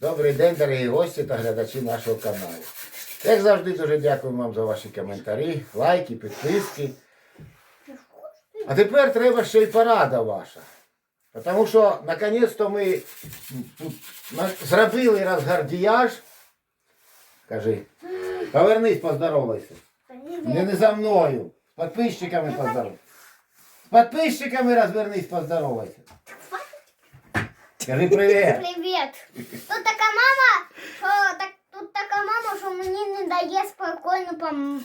Добрий день, дорогі гості та глядачі нашого каналу. Як завжди, дуже дякую вам за ваші коментарі, лайки, підписки. А тепер треба ще й порада ваша. Тому що наконець-то ми зробили розгардіяж. Кажи, повернись, поздоровайся. Не, не за мною. З підписчиками поздоровайся. З підписчиками розвернись, поздоровайся. Скажи привіт. Привіт. Тут така мама, що так, тут така мама, що мені не дає спокійно пом,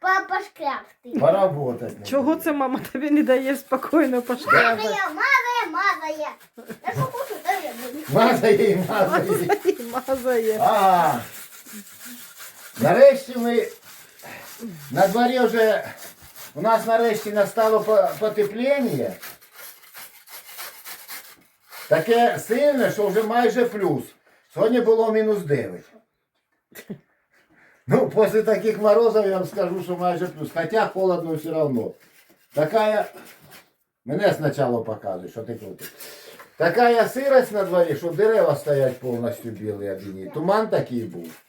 по, пошкрябти. Поработать. Чого це мама тобі не дає спокійно пошкрябати? Мазає, мазає, мазає. Я що хочу, то я буду. Мазає і мазає. Мазає. А, нарешті ми на дворі вже у нас нарешті настало по- потепління. Таке сильне, що вже майже плюс. Сьогодні було мінус 9. Ну, після таких морозів я вам скажу, що майже плюс. Хоча холодно все одно. Така Мене спочатку показує, що ти крутиш. Така сирость на дворі, що дерева стоять повністю білі одні. Туман такий був.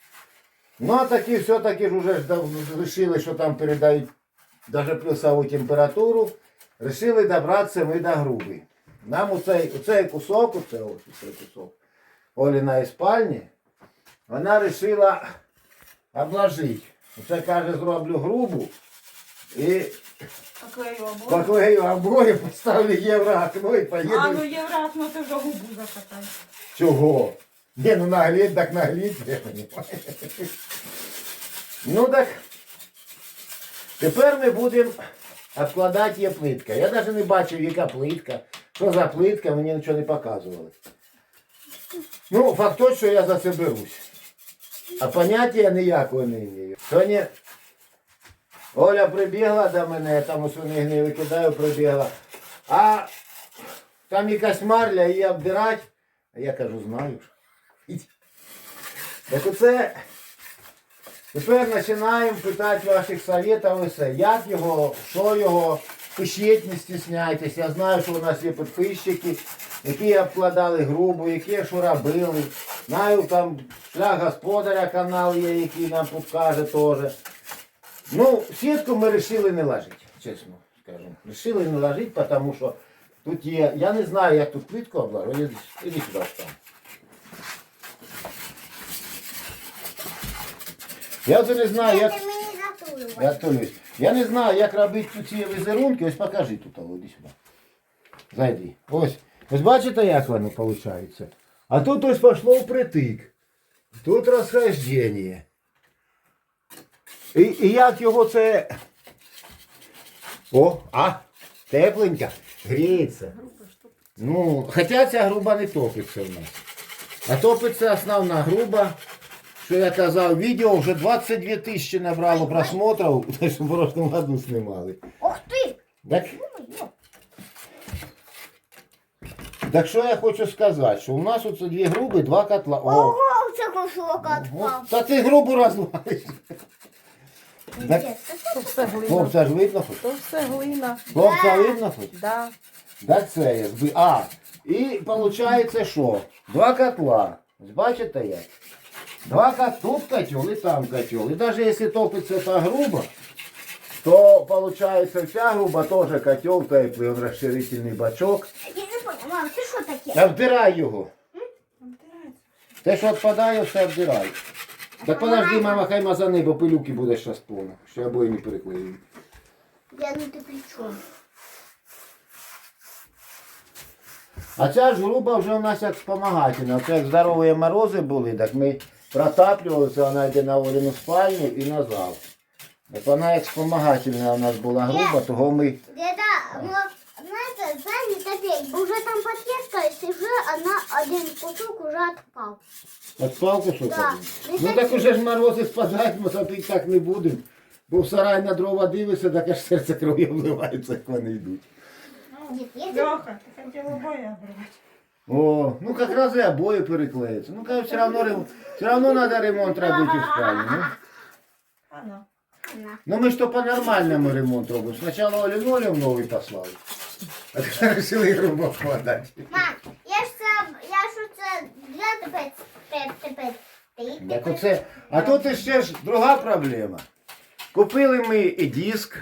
Ну, а такі все-таки ж уже ж вирішили, що там передають навіть плюсову температуру. Рішили добратися ми до груби. Нам оцей, оцей кусок, оце ось цей кусок Оліної спальні, вона вирішила обложити. Оце каже, зроблю грубу і Поклею обоє. поклею обоє, поставлю євроокно і поїду. А ну євразно ти вже губу закатай. Чого? Ні, ну нагліть, так нагліть. я розумію. Ну так. Тепер ми будемо обкладати є плитка. Я навіть не бачив, яка плитка. Що за плитка, мені нічого не показували. Ну, факт той, що я за це берусь. А поняття ніякого не маю. Сьогодні Оля прибігла до мене, я там у свиних не викидаю, прибігла. А там якась марля, її обдирать. А я кажу, знаю. Так оце тепер починаємо питати ваших советів. Як його, що його, пишіть, не стісняйтесь. Я знаю, що у нас є підписчики, які обкладали грубо, які що робили. Знаю, там шлях господаря канал є, який нам підкаже теж. Ну, сітку ми вирішили не ложити, чесно скажу. Рішили не ложити, тому що тут є. Я не знаю, як тут плитку обложити. Іди, сюди там. Я вже не знаю, як. Я толюсь. Я не знаю, як робити ці візерунки. Ось покажи тут, іди сюди. Зайди. Ось. Ось бачите, як воно виходить? А тут ось пішло впритик. Тут розхождення. І, і як його це. О, а, тепленька, гріється. Ну, хоча ця груба не топиться в нас. А топиться основна груба. Що я казав, відео вже 22 тисячі набрало просмотрів, те, що в прошлому году знімали. Ух ти! Так, так що я хочу сказати, що у нас оце дві груби, два котла. О, Ого, це кусок о, відпав. та ти грубу розвалиш. Так, То все глина. хлопця ж видно хоч? То все глина. Хлопця видно хоч? Да. Так це зби- А, і виходить, що? Два котла. Бачите як? Два тут котел і там котел. І навіть якщо топиться та груба, то виходить вся груба теж котел теплий, он розширительний бачок. Я не поняла, мам, це що таке? Та вбирай його. Те, що відпадає, все вбирай. Так подожди, мама, хай мазани, бо пилюки буде зараз повно. Ще обоє не переклею. Я не ти при чому? А ця ж груба вже у нас як спомагательна. Оце як здорові морози були, так ми протаплювалися, вона йде на Оліну спальню і назад. Як вона як спомагательна у нас була груба, того ми. Деда, ну, знаєте, знаєте, тепер, уже там потрескались, і вже одна, один кусок уже відпав. От палку що Да. Ну так уже ж морози спадають, ми топити так не будемо. Бо в сарай на дрова дивишся, так аж серце кров'ю вливається, як вони йдуть. Ні, ти хотів обоє обрати. О, ну как раз и обои переклеятся. Ну, как все равно, все равно надо ремонт робити в спальне. Ну. А ну. ми ж то по-нормальному ремонт робимо. Спочатку лінолеум новий послали. А тепер вирішили грубо вкладати. Мам, я ж це, я ж це для тебе тепер ти, Так оце. А тут ще ж друга проблема. Купили ми і диск.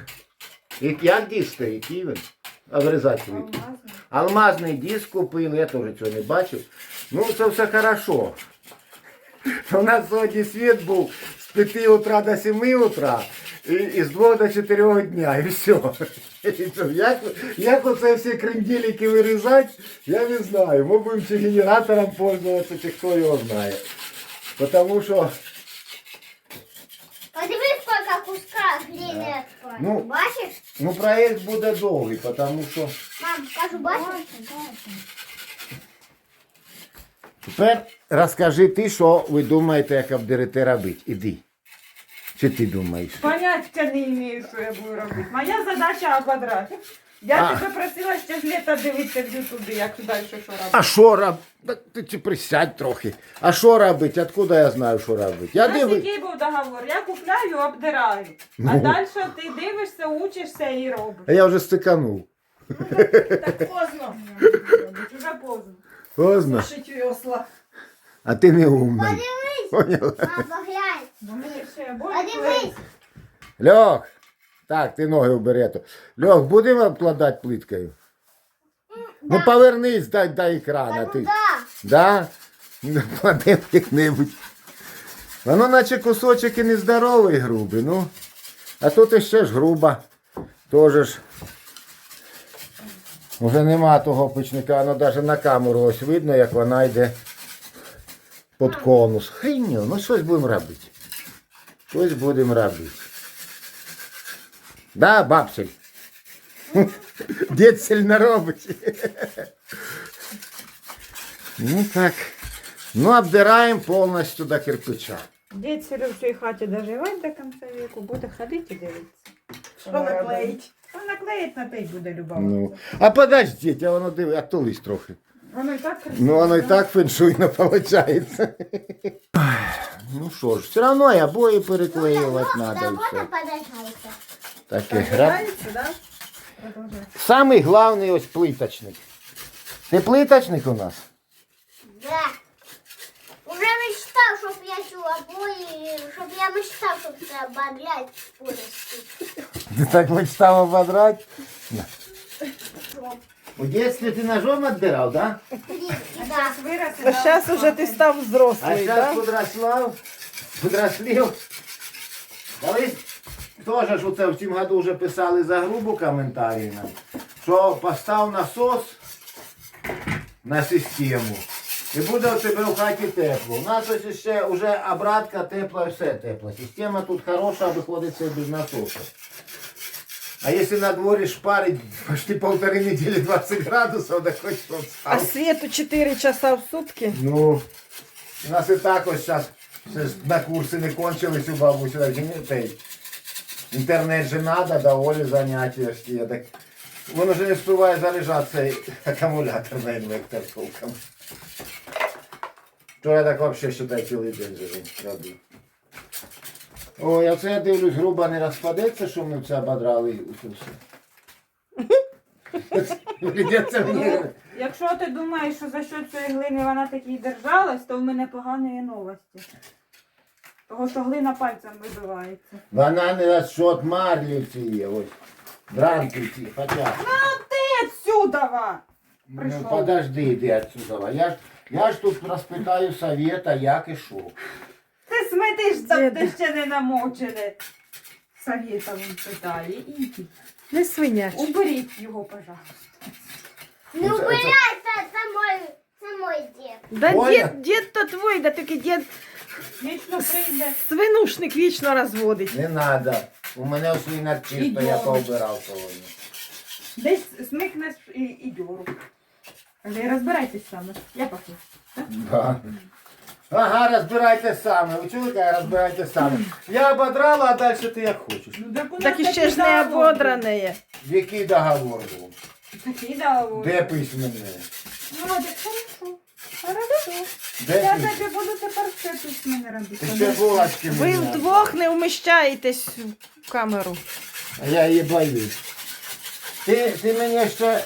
І, як диск стоїть, який він? Обрізати плитку. Алмазний диск купили, я теж цього не бачив. Ну, це все хорошо. У нас сьогодні світ був з 5 утра до 7 утра і, і з 2 до 4 дня, і все. І то Як, як оце всі кренділики вирізати, я не знаю. Ми будемо чи генератором пользуватися, чи хто його знає. Тому що Ну. ну. Бачиш? ну, проєкт буде довгий, тому що Мам, кажу, бачиш? Тепер розкажи ти, що ви думаєте, як обдерете робити. Іди. Чи ти думаєш? Поняття не маю, що я буду робити. Моя задача ободрати. Я А. тебе просила ще з літа дивитися в Ютубі, як далі що робити. А що робити? Ти, ти присядь трохи. А що робити? Откуда я знаю, що робити? Я У нас диви... який був договор? Я купляю, обдираю. А Ну. далі ти дивишся, учишся і робиш. А я вже стиканув. Так поздно. Уже поздно. Поздно. Шить весла. А ти не умний. Подивись, Поняла? мам, поглянь. Бо мені ще обоє Подивись. Льох. Так, ти ноги убери. то. Льох, будемо обкладати плиткою? Ну повернись до, до екрана. Ти. ну да. Ну, Клади як-небудь. Воно наче кусочок і нездоровий грубий, ну. А тут іще ж груба. Тоже ж. Уже нема того печника, воно навіть на камеру ось видно, як вона йде під конус. Хрінь, ну щось будемо робити. Щось будемо робити. Да, бабсель? Дід сильно робить. Ну так. Ну, обдираем полностью до кирпича. Дід Серег в цій хаті доживать до кінця віку, буде ходити і дивитися. Що наклеїть? А наклеїть на те й буде Ну. любоватися. А подождіть, а воно диви, отулись трохи. Воно і так красиво. Ну, воно і да? так феншуйно виходить. Ну що ж, все одно і обої переклеювати треба і Робота все. подождайте. Таке Гра. Нравится, да? Продовжуй. Самий главний ось плиточник. Ти плиточник у нас? Да. Уже мечтал, чтоб я цю обои, чтоб я мечтал, чтоб це ободрять полностью. Ти так мечтав ободрати? Чтоб. У дитинстві ти ножом віддирав, да? Да. Виросте, А да, зараз уже ти став А взрослий, зараз да? подрослав, подрослів. Колись теж ж оце в цім году вже писали за грубу коментарі нам, що постав насос на систему. І буде у тебе в хаті тепло. У нас ось ще вже обратка тепла, все тепло. Система тут хороша, виходить все без насосу. А якщо на дворі шпарить почти полтори недели 20 градусів, так хоч що А світу 4 часа в сутки. Ну, у нас і так ось зараз на курси не кончились у бабусі. Інтернет же надо, доволі заняття. ж є, Так, він вже не встигає заряджати цей акумулятор на інвектор толком. То я так взагалі считай цілий день робив. Ой, а це я дивлюсь, грубо не розпадеться, що ми це ободрали і. Придеться мені. Ну, Якщо ти думаєш, що за що цієї глини вона таки держалась, то в мене погані новості. Того, що глина пальцем вибивається. Вона не розчот марлі ці є, ось. Дранки ці, хоча. Ти отсюда! Ну Прийшов. подожди, йди отсюда. Я ж, я ж тут розпитаю совета, як і що. Ти сметиш там, де ще не намочене. Совєта він питає. Ідіть. Не свиняч. Уберіть його, пожалуйста. Не Ну, це- убирай, це, це мой, це мой дід. Да Оля. дід, дід то твій, да тільки дід Вічно прийде. свинушник вічно розводить. Не надо. У мене ось свинок чисто, я Ідем. поубирав сьогодні. Десь смикнеш і, і дьору. Каже, розбирайтесь саме. Я пахну. Да. Ага, розбирайте саме. Ви чули, розбирайте саме. Я ободрала, а далі ти як хочеш. Ну, так, у нас Так і ще такий ж не договор. ободране. Який договор був? Такий договор. Де письменне? Ну, так хорошо. Хорошо. Де Я письменне? тобі буду тепер все письменне робити. Ти ще булочки Ви мені вдвох не вміщаєтесь в камеру. А я її боюсь. Ти, ти мені ще.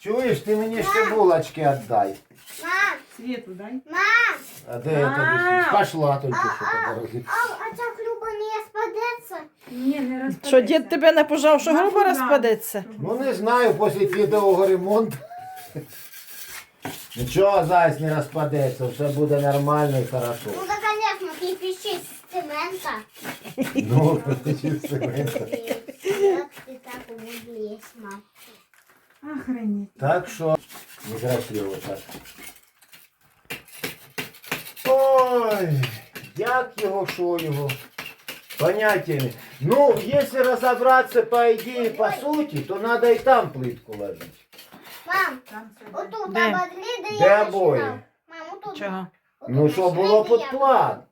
Чуєш, ти мені ще булочки віддай. Мам, Світу дай. мам, А де я А. тобі? Пошла тільки що по дорозі. а, а ця клюба не спадеться? Ні, не розпадеться. Що дід тебе не пожав, що грубо розпадеться? Ну не знаю, після відеого ремонту. Нічого зайць не розпадеться, все буде нормально і хорошо. Ну да, конечно, кирпичи з цемента. Ну, чи цемента. Як так умудрилась, мам? Охренеть. Так що некрасиво так. Ой, як його, що його? Поняття не. Ну, якщо розібратися по ідеї, по суті, то треба і там плитку ложити. Мам, Там отут Де? де Де я починав. Мам, отут. Чого? Отут Ну, що було де під план.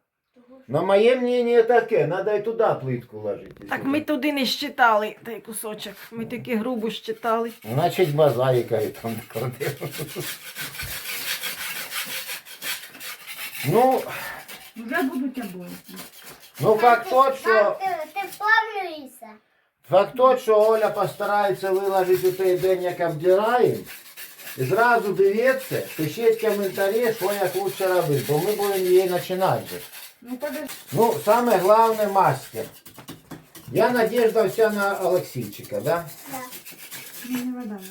На моє мнение таке, треба і туди плитку ложити. Так ми туди не щитали той кусочок. Ми тільки грубо щитали. Значить, базарика і там кладемо. Ну, Вже будуть обої. ну факт тот, що... Мам, ти, ти втомлюєшся? Факт тот, що Оля постарається виложити у той день, як обдираємо. І зразу дивіться, пишіть коментарі, що як лучше робити, бо ми будемо її починати. вже. Ну, подожди. Ну, саме головне мастер. Я надіжда вся на Олексійчика, да? Да. Мені вода надо.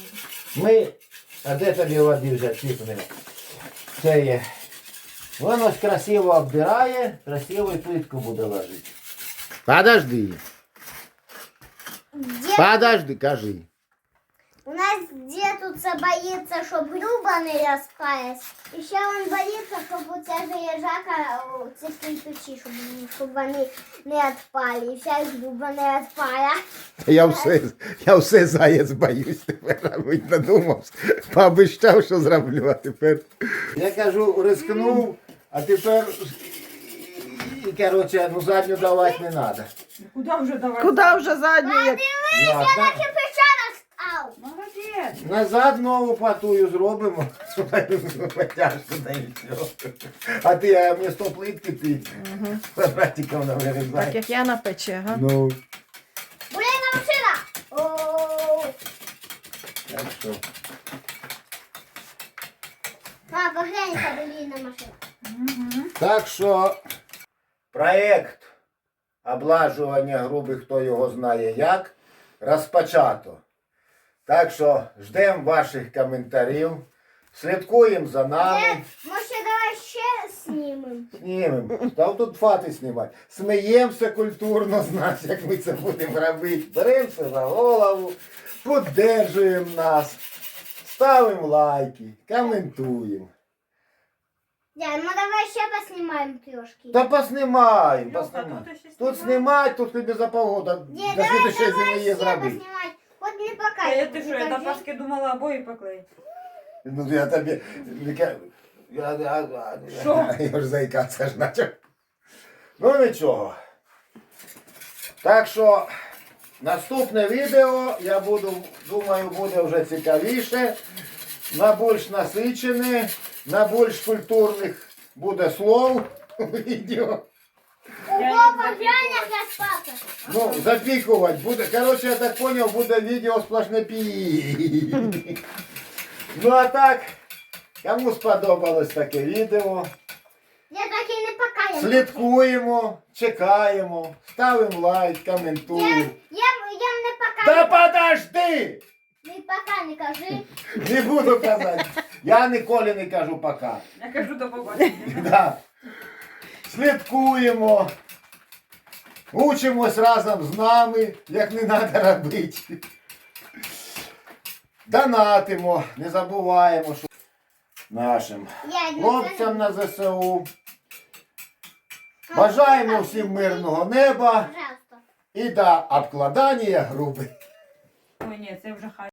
Ми. А де тобі води вже цвітне? Це є. Воно ж красиво обдирає, красиво і плитку буде ложити. Подожди. Дед, Подожди, кажи. у нас дед тут це боїться, щоб грубо не розпалась. І ще він боїться, щоб у ця железяка, о, ці кирпичі, щоб, щоб вони не відпали. І вся грубо не відпала. Я все, я все заєць боюсь тепер робити, надумав. Пообіцяв, що зроблю, а тепер. Я кажу, рискнув, а тепер. І, коротше, ну задню давати не треба. Куди вже давай? Куди вже задню? як- Я на кирпича розстав. Молодець. Назад нову патую зробимо. І все. А ти а вмісто плитки ти квадратиком Так навирізай. як я на печі, ага. Ну, Бурейна машина. О, так що. Мам, поглянь, яка бурейна машина. Так що проєкт облажування грубих, хто його знає як, розпочато. Так що ждемо ваших коментарів, слідкуємо за нами. Може, давай ще знімемо? Знімемо. Став тут фати знімати. Сміємося культурно з нас, як ми це будемо робити. Беремося за голову, піддержуємо нас, ставимо лайки, коментуємо. Дядь, ну давай ще поснімаємо трошки. Та поснімаємо, Льоха, поснімаємо. тут ще Тут знімають. знімати, тут тобі за погода. Дядь, До давай, слідущої давай зими ще є зробити. поснімати. От не Та покажу. я ти що, я до Паски думала обої поклеїти. Ну я тобі. не ка- Я, я, я, Що? я ж заїкатися ж начав. Ну нічого. Так що наступне відео, я буду, думаю, буде вже цікавіше, на більш насичене, на більш культурних буде слов у відео. Ого, Я їх поглянь, запікую. як я спати. Ну, запікувати буде. Коротше, я так поняв, буде відео сплошне пі. Ну а так, кому сподобалось таке відео, Я так і не покажу. слідкуємо, чекаємо, ставимо лайк, Я, коментуємо. я, я не Та покажу. подожди! Ти пока не кажи. Не буду казати. Я ніколи не кажу пока. Я кажу до побачення. Да. Слідкуємо. Учимось разом з нами, як не треба робити. Донатимо, не забуваємо, що нашим хлопцям на ЗСУ. Бажаємо всім мирного неба і до обкладання груби. Ой, ні, це вже хай.